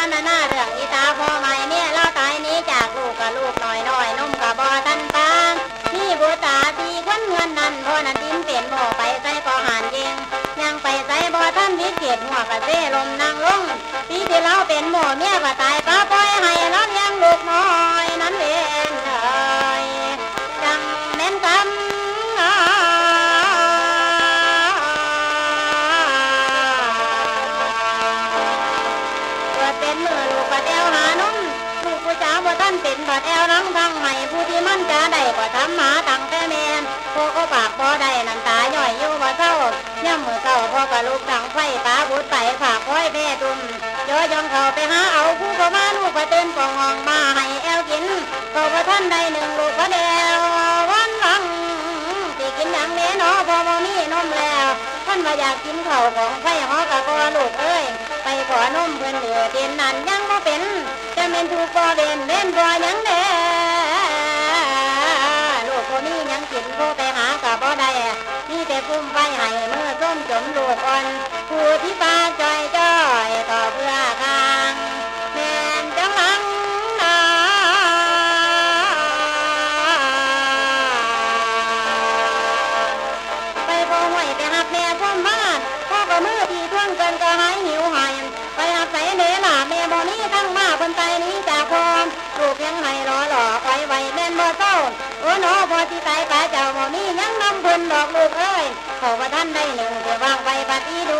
กันมาหน่าเรื่องอีตาพ่อใหม่เนี่ยเล่าตายนี้จากลูกกับลูกหน่อยหน่อยนุ่มกับบอตันตางพี่บูตาพี่คนเงินนั่นพ่อนันดินเปลี่ยนพ่อไปใส่ปอหันเยงยังไปใส่บอท่านพี่เกตหัวกระเซลมนางลงพี่ที่เล่าเป็นหมอเนี่ย กิดเป็นมือลูกบาดแอวหานุ่มลูกผู้จ๋าบ่ท่านเป็นบาดแอวนังทั้งให้ผู้ที่มั่นจะได้ก็ทำหมาตั้งแต่แมนพวกปากบ่ได้น้ำตาย่อยอยู่บ่เศร้าย่ำมือเศร้าพอกับลูกตั้งไฟปาบุดไปฝากไว้แพ่ตุ่มย่อยองเขาไปหาเอาผู้ก็มาลูกก็เต้นก็งองมาให้แอวกินก็บ่ท่านได้หนึ่งลูกก็แดววันหลังสิกินหยังแน่นอพอบ่มีนมแล้วท่านว่าอยากกินเข้าของไฟหอกะกอลูกเอ้ย เพื่อนเหลือเด่นนั่นยังบ่เป็นจะเป็นถูกก็เด่นเล่นบ่ยังแด่ลูกคนนี้ยังกินโคไปหากับบ่ได้นี่แต่พุ่มไฟให้เมื่อส้มจมลูกอ่อนผู้ที่ปาจอยจ้อยต่อเพื่อคางแม่นจังหลังนาไปบ่ห้วยไปหักแม่พ่มบ้านพ่อก็มือที่ท่วงเกินก็หาย นไปนี้จากพรลูกยังให้รอหล่อไว้ไว้แม่นบ่เศร้าโอ้หนอพอที่ตายป้าเจ้าบ่มียังนำเพิ่นดอกลูกเอ้ยขอว่าท่านได้หนึ่งแต่วางไปปฏิดูนี่